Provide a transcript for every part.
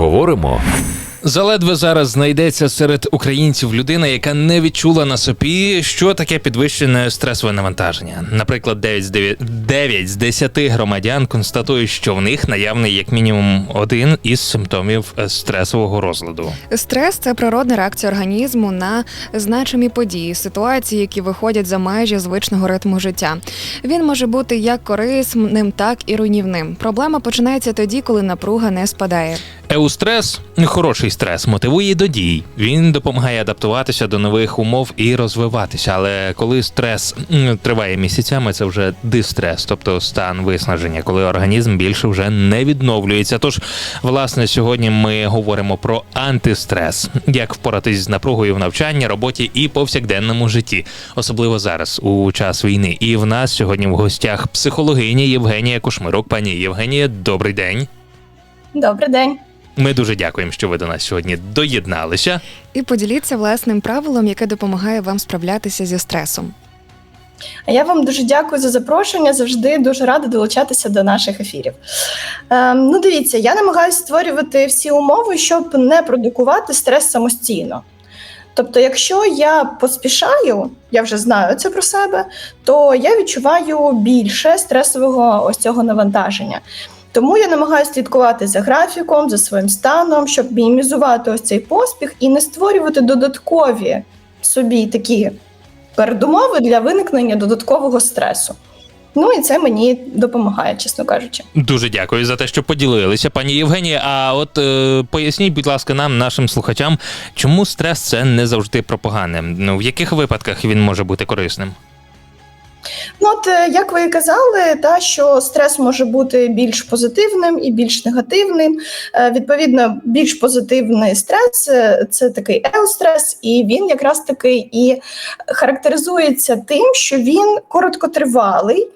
Поговоримо. Заледве зараз знайдеться серед українців людина, яка не відчула на собі, що таке підвищене стресове навантаження. Наприклад, 9 з 9, 9 з 10 громадян констатують, що в них наявний як мінімум один із симптомів стресового розладу. Стрес це природна реакція організму на значимі події, ситуації, які виходять за межі звичного ритму життя. Він може бути як корисним, так і руйнівним. Проблема починається тоді, коли напруга не спадає. Еустрес хороший стрес, мотивує до дій. Він допомагає адаптуватися до нових умов і розвиватися. Але коли стрес триває місяцями, це вже дистрес, тобто стан виснаження, коли організм більше вже не відновлюється. Тож, власне, сьогодні ми говоримо про антистрес, як впоратись з напругою в навчанні, роботі і повсякденному житті, особливо зараз у час війни. І в нас сьогодні в гостях психологиня Євгенія Кушмирук. Пані Євгенія, добрий день. Добрий день. Ми дуже дякуємо, що ви до нас сьогодні доєдналися. І поділіться власним правилом, яке допомагає вам справлятися зі стресом. А я вам дуже дякую за запрошення. Завжди дуже рада долучатися до наших ефірів. Ем, ну, дивіться, я намагаюся створювати всі умови, щоб не продукувати стрес самостійно. Тобто, якщо я поспішаю, я вже знаю це про себе, то я відчуваю більше стресового ось цього навантаження. Тому я намагаюся слідкувати за графіком, за своїм станом, щоб мінімізувати ось цей поспіх і не створювати додаткові собі такі передумови для виникнення додаткового стресу. Ну і це мені допомагає, чесно кажучи. Дуже дякую за те, що поділилися, пані Євгенія. А от е, поясніть, будь ласка, нам, нашим слухачам, чому стрес це не завжди про погане? Ну в яких випадках він може бути корисним? Ну, от е, як ви і казали, та що стрес може бути більш позитивним і більш негативним. Е, Відповідно, більш позитивний стрес е, це такий еустрес, і він якраз таки і характеризується тим, що він короткотривалий,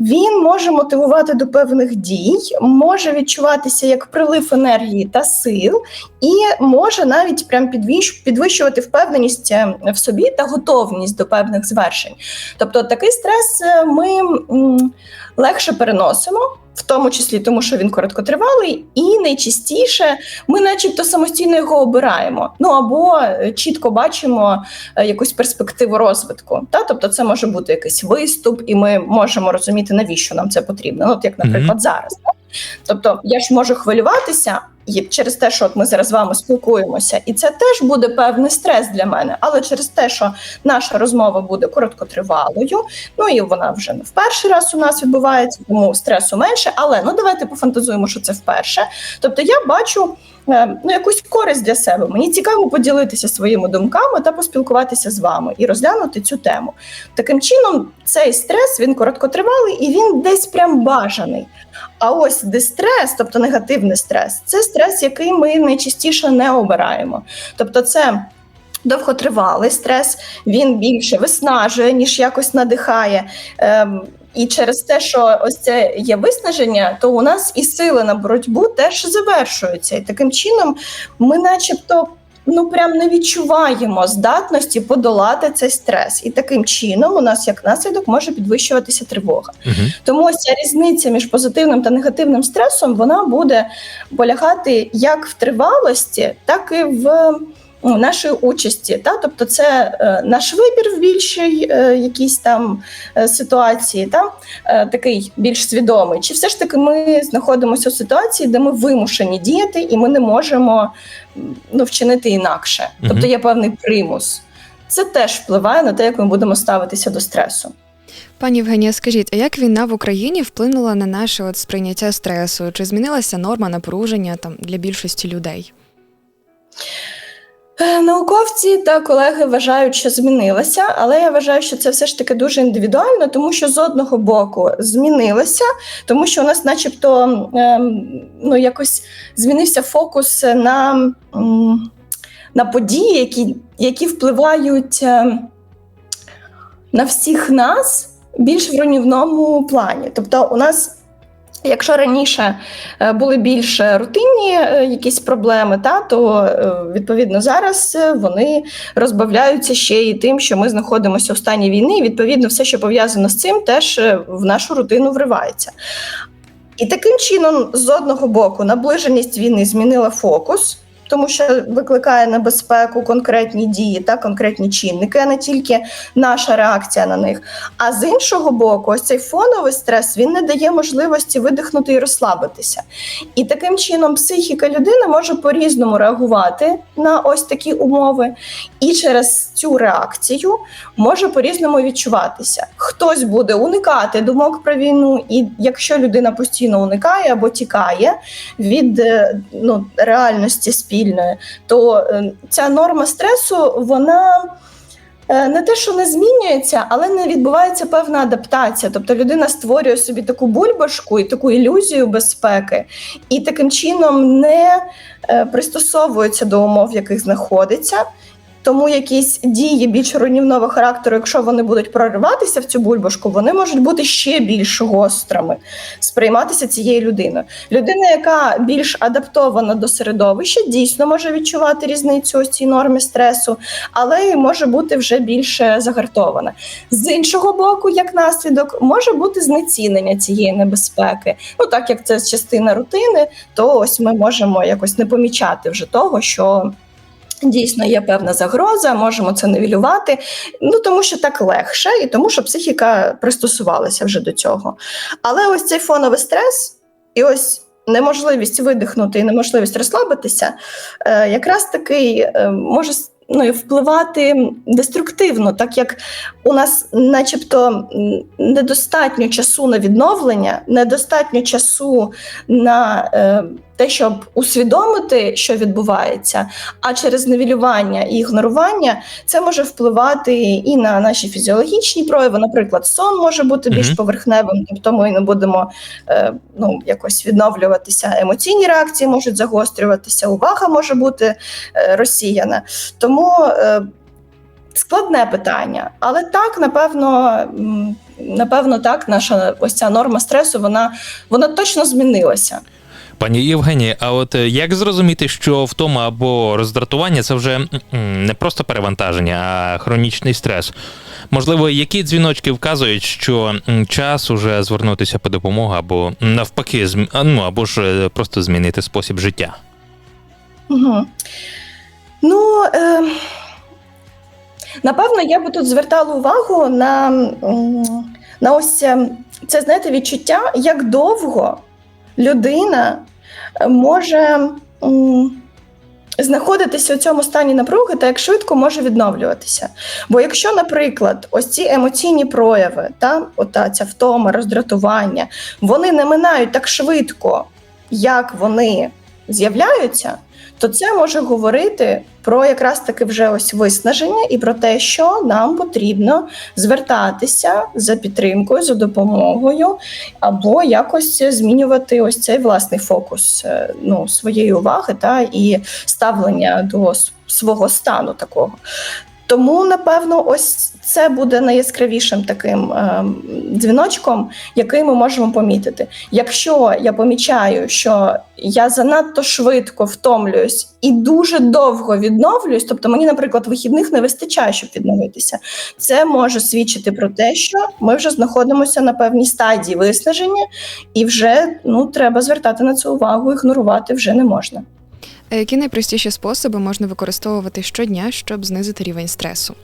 він може мотивувати до певних дій, може відчуватися як прилив енергії та сил, і може навіть прям підвищувати впевненість в собі та готовність до певних звершень. Тобто такий стрес е, ми легше переносимо. В тому числі тому, що він короткотривалий, і найчастіше ми, начебто, самостійно його обираємо. Ну або е, чітко бачимо е, якусь перспективу розвитку. Та тобто, це може бути якийсь виступ, і ми можемо розуміти, навіщо нам це потрібно. Ну, от як, наприклад, зараз. Тобто, я ж можу хвилюватися через те, що от ми зараз з вами спілкуємося, і це теж буде певний стрес для мене. Але через те, що наша розмова буде короткотривалою, ну і вона вже не в перший раз у нас відбувається, тому стресу менше. Але ну давайте пофантазуємо, що це вперше. Тобто я бачу ну, якусь користь для себе. Мені цікаво поділитися своїми думками та поспілкуватися з вами і розглянути цю тему. Таким чином, цей стрес він короткотривалий і він десь прям бажаний. А ось дистрес, тобто негативний стрес, це стрес, який ми найчастіше не обираємо. Тобто, це довготривалий стрес, він більше виснажує, ніж якось надихає. Ем, і через те, що ось це є виснаження, то у нас і сили на боротьбу теж завершуються. І таким чином ми, начебто, ну прям не відчуваємо здатності подолати цей стрес. І таким чином у нас як наслідок може підвищуватися тривога. Угу. Тому ось ця різниця між позитивним та негативним стресом вона буде полягати як в тривалості, так і в ну, нашої участі. Та? Тобто, це е, наш вибір в більшій е, якійсь там е, ситуації, та? е, такий більш свідомий. Чи все ж таки ми знаходимося у ситуації, де ми вимушені діяти, і ми не можемо ну, вчинити інакше. Тобто є певний примус. Це теж впливає на те, як ми будемо ставитися до стресу. Пані Євгенія, скажіть, а як війна в Україні вплинула на наше от сприйняття стресу? Чи змінилася норма напруження там для більшості людей? Е, Науковці та колеги вважають, що змінилася, але я вважаю, що це все ж таки дуже індивідуально, тому що з одного боку змінилося, тому що у нас, начебто, ем, ну якось змінився фокус на, на події, які, які впливають ем, на всіх нас більш в руйнівному плані. Тобто, у нас. Якщо раніше е, були більш рутинні е, якісь проблеми, та то е, відповідно зараз вони розбавляються ще і тим, що ми знаходимося у стані війни. І відповідно, все, що пов'язано з цим, теж в нашу рутину вривається. І таким чином, з одного боку, наближеність війни змінила фокус, тому що викликає небезпеку конкретні дії та конкретні чинники, а не тільки наша реакція на них. А з іншого боку, ось цей фоновий стрес він не дає можливості видихнути і розслабитися. І таким чином психіка людини може по-різному реагувати на ось такі умови, і через цю реакцію може по-різному відчуватися. Хтось буде уникати думок про війну, і якщо людина постійно уникає або тікає від е, ну, реальності спільної, то е, ця норма стресу вона. е, Не те, що не змінюється, але не відбувається певна адаптація. Тобто людина створює собі таку бульбашку і таку ілюзію безпеки, і таким чином не е, пристосовується до умов, в яких знаходиться. Тому якісь дії більш руйнівного характеру, якщо вони будуть прориватися в цю бульбашку, вони можуть бути ще більш гострими, сприйматися цією людиною. Людина, яка більш адаптована до середовища, дійсно може відчувати різницю ось цій нормі стресу, але й може бути вже більше загартована. З іншого боку, як наслідок, може бути знецінення цієї небезпеки. Ну так як це частина рутини, то ось ми можемо якось не помічати вже того, що. Дійсно, є певна загроза, можемо це нивелювати, ну тому що так легше, і тому, що психіка пристосувалася вже до цього. Але ось цей фоновий стрес і ось неможливість видихнути і неможливість розслабитися, е, якраз таки е, може ну, впливати деструктивно, так як у нас, начебто, недостатньо часу на відновлення, недостатньо часу на е, те, щоб усвідомити, що відбувається, а через нивелювання і ігнорування це може впливати і на наші фізіологічні прояви. Наприклад, сон може бути більш поверхневим, тобто ми не будемо е, ну, якось відновлюватися. Емоційні реакції можуть загострюватися, увага може бути е, розсіяна. Тому е, складне питання, але так, напевно. Напевно, так, наша ось ця норма стресу, вона, вона точно змінилася. Пані Євгенії, а от е, як зрозуміти, що втома або роздратування це вже не просто перевантаження, а хронічний стрес? Можливо, які дзвіночки вказують, що час уже звернутися по допомогу, або навпаки, ну або ж е, просто змінити спосіб життя? Угу. Ну, е, напевно, я би тут звертала увагу на, на ось е, це, знаєте, відчуття, як довго людина е, може знаходитися у цьому стані напруги та як швидко може відновлюватися. Бо якщо, наприклад, ось ці емоційні прояви, та, ота, ця втома, роздратування, вони не минають так швидко, як вони з'являються, то це може говорити про якраз таки вже ось виснаження і про те, що нам потрібно звертатися за підтримкою, за допомогою, або якось змінювати ось цей власний фокус е, ну, своєї уваги та і ставлення до свого стану такого. Тому, напевно, ось це буде найяскравішим таким ем, дзвіночком, який ми можемо помітити. Якщо я помічаю, що я занадто швидко втомлююсь і дуже довго відновлююсь, тобто мені, наприклад, вихідних не вистачає, щоб відновитися, це може свідчити про те, що ми вже знаходимося на певній стадії виснаження, і вже ну треба звертати на це увагу, ігнорувати вже не можна. А Які найпростіші способи можна використовувати щодня, щоб знизити рівень стресу?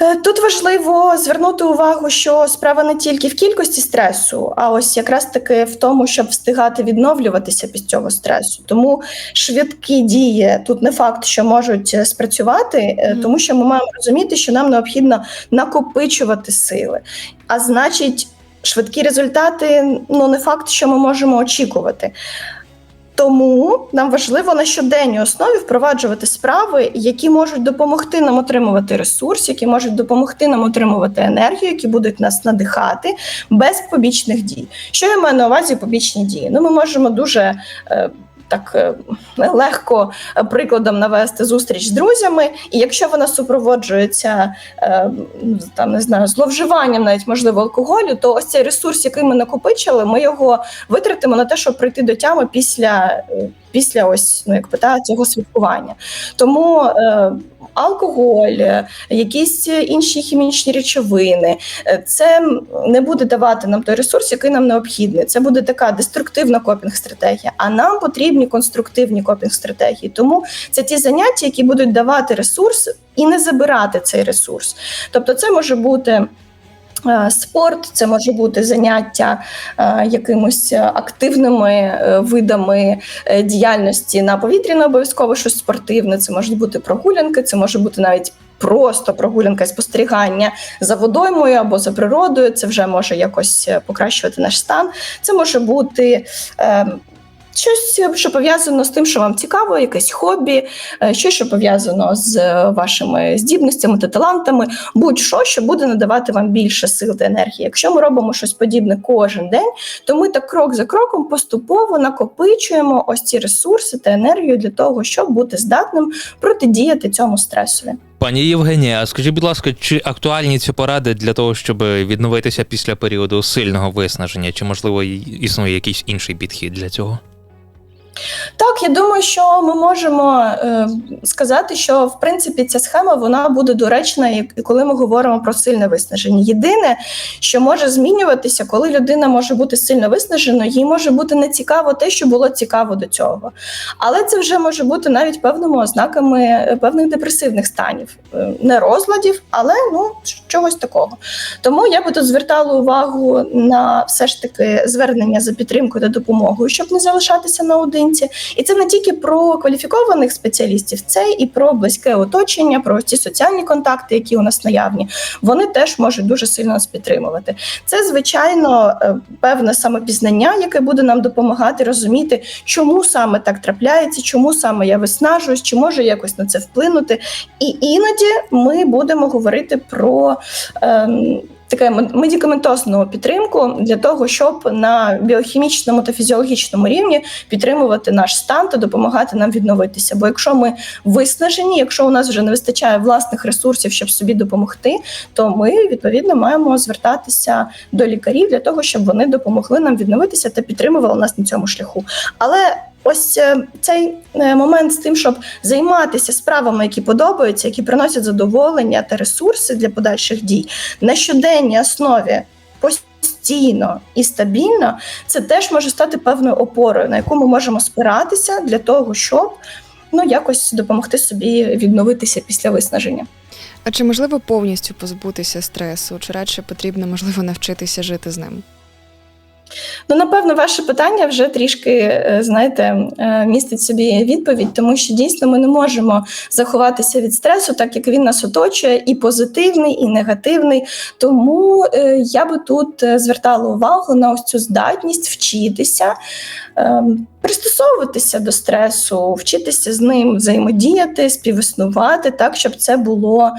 Е, Тут важливо звернути увагу, що справа не тільки в кількості стресу, а ось якраз таки в тому, щоб встигати відновлюватися під цього стресу. Тому швидкі дії тут не факт, що можуть е, спрацювати, е, тому що ми маємо розуміти, що нам необхідно накопичувати сили. А значить, швидкі результати ну не факт, що ми можемо очікувати. Тому нам важливо на щоденній основі впроваджувати справи, які можуть допомогти нам отримувати ресурс, які можуть допомогти нам отримувати енергію, які будуть нас надихати без побічних дій. Що я маю на увазі побічні дії? Ну, ми можемо дуже е, так е, легко е, прикладом навести зустріч з друзями, і якщо вона супроводжується е, там не знаю, зловживанням, навіть можливо алкоголю, то ось цей ресурс, який ми накопичили, ми його витратимо на те, щоб прийти до тями після після ось ну якби та цього святкування. Тому е, алкоголь, е, якісь інші хімічні речовини, е, це не буде давати нам той ресурс, який нам необхідний. Це буде така деструктивна копінг-стратегія. А нам потрібні конструктивні копінг-стратегії. Тому це ті заняття, які будуть давати ресурс і не забирати цей ресурс. Тобто, це може бути. Е, Спорт, це може бути заняття е, якимось активними е, видами діяльності на повітрі, не обов'язково щось спортивне. Це можуть бути прогулянки, це може бути навіть просто прогулянка і спостерігання за водоймою або за природою. Це вже може якось покращувати наш стан. Це може бути. Е, Щось, що пов'язано з тим, що вам цікаво, якесь хобі, е, щось, що пов'язано з е, вашими здібностями та талантами, будь-що, що буде надавати вам більше сил та енергії. Якщо ми робимо щось подібне кожен день, то ми так крок за кроком поступово накопичуємо ось ці ресурси та енергію для того, щоб бути здатним протидіяти цьому стресові. Пані Євгенія, а скажіть, будь ласка, чи актуальні ці поради для того, щоб відновитися після періоду сильного виснаження, чи можливо існує якийсь інший підхід для цього? Так, я думаю, що ми можемо е, сказати, що в принципі ця схема вона буде доречна, і коли ми говоримо про сильне виснаження. Єдине, що може змінюватися, коли людина може бути сильно виснаженою, їй може бути не цікаво те, що було цікаво до цього. Але це вже може бути навіть певними ознаками е, певних депресивних станів, Е, не розладів, але ну чогось такого. Тому я би тут звертала увагу на все ж таки звернення за підтримкою та допомогою, щоб не залишатися наодинці. І це не тільки про кваліфікованих спеціалістів, це і про близьке оточення, про ті соціальні контакти, які у нас наявні. Вони теж можуть дуже сильно нас підтримувати. Це звичайно е, певне самопізнання, яке буде нам допомагати розуміти, чому саме так трапляється, чому саме я виснажуюсь, чи може якось на це вплинути. І іноді ми будемо говорити про. Ем, Таке медикаментозну підтримку для того, щоб на біохімічному та фізіологічному рівні підтримувати наш стан та допомагати нам відновитися. Бо якщо ми виснажені, якщо у нас вже не вистачає власних ресурсів, щоб собі допомогти, то ми відповідно маємо звертатися до лікарів для того, щоб вони допомогли нам відновитися та підтримували нас на цьому шляху. Але Ось е, цей е, момент з тим, щоб займатися справами, які подобаються, які приносять задоволення та ресурси для подальших дій на щоденній основі постійно і стабільно, це теж може стати певною опорою, на яку ми можемо спиратися для того, щоб ну якось допомогти собі відновитися після виснаження. А чи можливо повністю позбутися стресу, чи радше потрібно можливо навчитися жити з ним? Ну, напевно, ваше питання вже трішки, е, знаєте, е, містить собі відповідь, тому що дійсно ми не можемо заховатися від стресу, так як він нас оточує, і позитивний, і негативний. Тому е, я би тут звертала увагу на ось цю здатність вчитися, пристосовуватися до стресу, вчитися з ним взаємодіяти, співіснувати так, щоб це було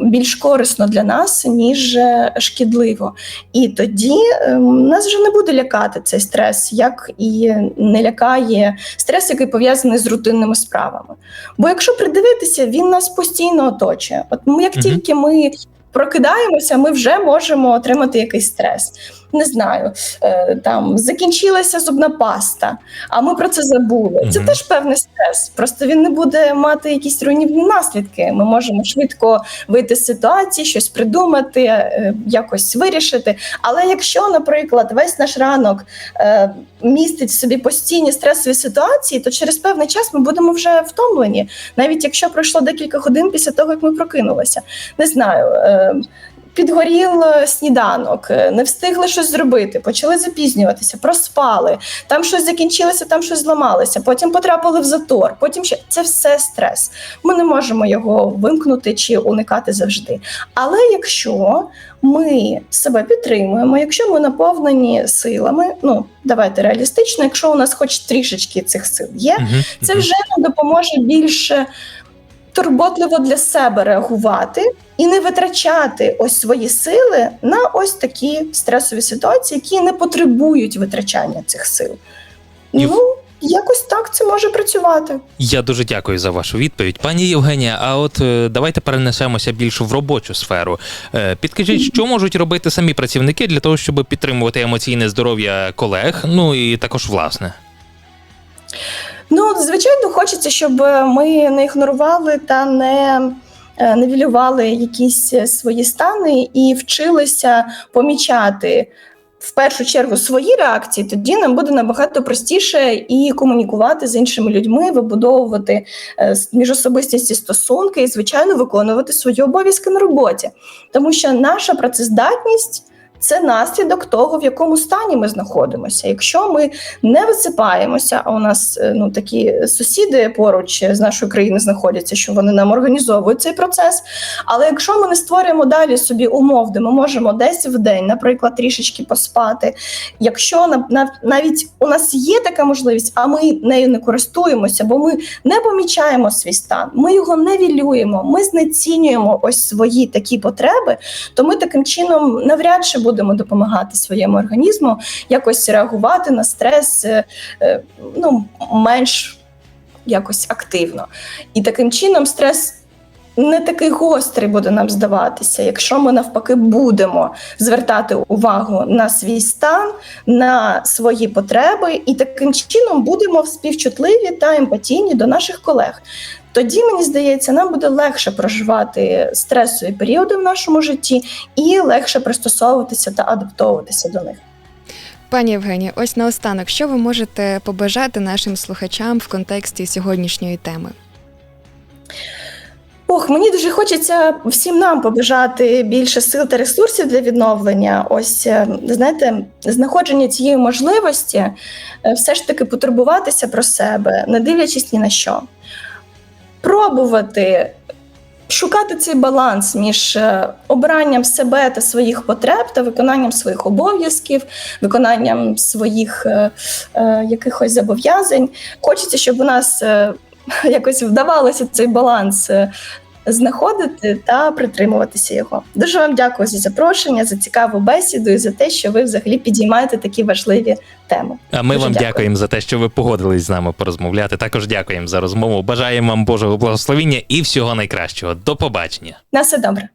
більш корисно для нас, ніж е, шкідливо. І тоді е, нас вже не буде лякати цей стрес, як і не лякає стрес, який пов'язаний з рутинними справами. Бо якщо придивитися, він нас постійно оточує. От як тільки ми прокидаємося, ми вже можемо отримати якийсь стрес. Не знаю, е, там закінчилася зубна паста, а ми про це забули. Це теж певний стрес. Просто він не буде мати якісь руйнівні наслідки. Ми можемо швидко вийти з ситуації, щось придумати, е, якось вирішити. Але якщо, наприклад, весь наш ранок е, містить в собі постійні стресові ситуації, то через певний час ми будемо вже втомлені, навіть якщо пройшло декілька годин після того, як ми прокинулися. Не знаю. Підгорів е, сніданок, е, не встигли щось зробити, почали запізнюватися, проспали. Там щось закінчилося, там щось зламалося. Потім потрапили в затор. Потім ще це все стрес. Ми не можемо його вимкнути чи уникати завжди. Але якщо ми себе підтримуємо, якщо ми наповнені силами, ну давайте реалістично, якщо у нас хоч трішечки цих сил є, це вже нам допоможе більше турботливо для себе реагувати і не витрачати ось свої сили на ось такі стресові ситуації, які не потребують витрачання цих сил. І- Ну, якось так це може працювати. Я дуже дякую за вашу відповідь, пані Євгенія. А от е, давайте перенесемося більше в робочу сферу. Е, Підкажіть, що можуть робити самі працівники для того, щоб підтримувати емоційне здоров'я колег, ну і також власне. Ну, звичайно, хочеться, щоб ми не ігнорували та не е, нивелювали якісь е, свої стани і вчилися помічати. В першу чергу свої реакції, тоді нам буде набагато простіше і комунікувати з іншими людьми, вибудовувати е, міжособистісні стосунки і, звичайно, виконувати свої обов'язки на роботі. Тому що наша працездатність це наслідок того, в якому стані ми знаходимося. Якщо ми не висипаємося, а у нас е, ну такі сусіди поруч з нашої країни знаходяться, що вони нам організовують цей процес. Але якщо ми не створюємо далі собі умов, де ми можемо десь в день, наприклад, трішечки поспати, якщо на- на- навіть у нас є така можливість, а ми нею не користуємося, бо ми не помічаємо свій стан, ми його не вілюємо, ми знецінюємо ось свої такі потреби, то ми таким чином навряд чи будемо допомагати своєму організму якось реагувати на стрес е, е, ну, менш якось активно. І таким чином стрес. Не такий гострий буде нам здаватися, якщо ми навпаки будемо звертати увагу на свій стан, на свої потреби, і таким чином будемо співчутливі та емпатійні до наших колег. Тоді мені здається, нам буде легше проживати стресові періоди в нашому житті і легше пристосовуватися та адаптовуватися до них. Пані Євгенія, ось наостанок, що ви можете побажати нашим слухачам в контексті сьогоднішньої теми? Ох, мені дуже хочеться всім нам побажати більше сил та ресурсів для відновлення. Ось е, знаєте, знаходження цієї можливості е, все ж таки потурбуватися про себе, не дивлячись ні на що. Пробувати шукати цей баланс між е, обранням себе та своїх потреб та виконанням своїх обов'язків, виконанням своїх е, е, якихось зобов'язань. Хочеться, щоб у нас е, якось вдавалося цей баланс знаходити та притримуватися його. Дуже вам дякую за запрошення, за цікаву бесіду і за те, що ви взагалі підіймаєте такі важливі теми. А ми Дуже вам дякую. дякуємо за те, що ви погодились з нами порозмовляти. Також дякуємо за розмову. Бажаємо вам Божого благословіння і всього найкращого. До побачення. На все добре.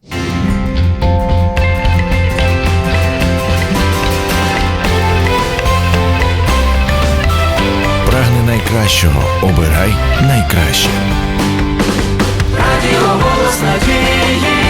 Прагни найкращого, обирай найкраще радіо голос надії.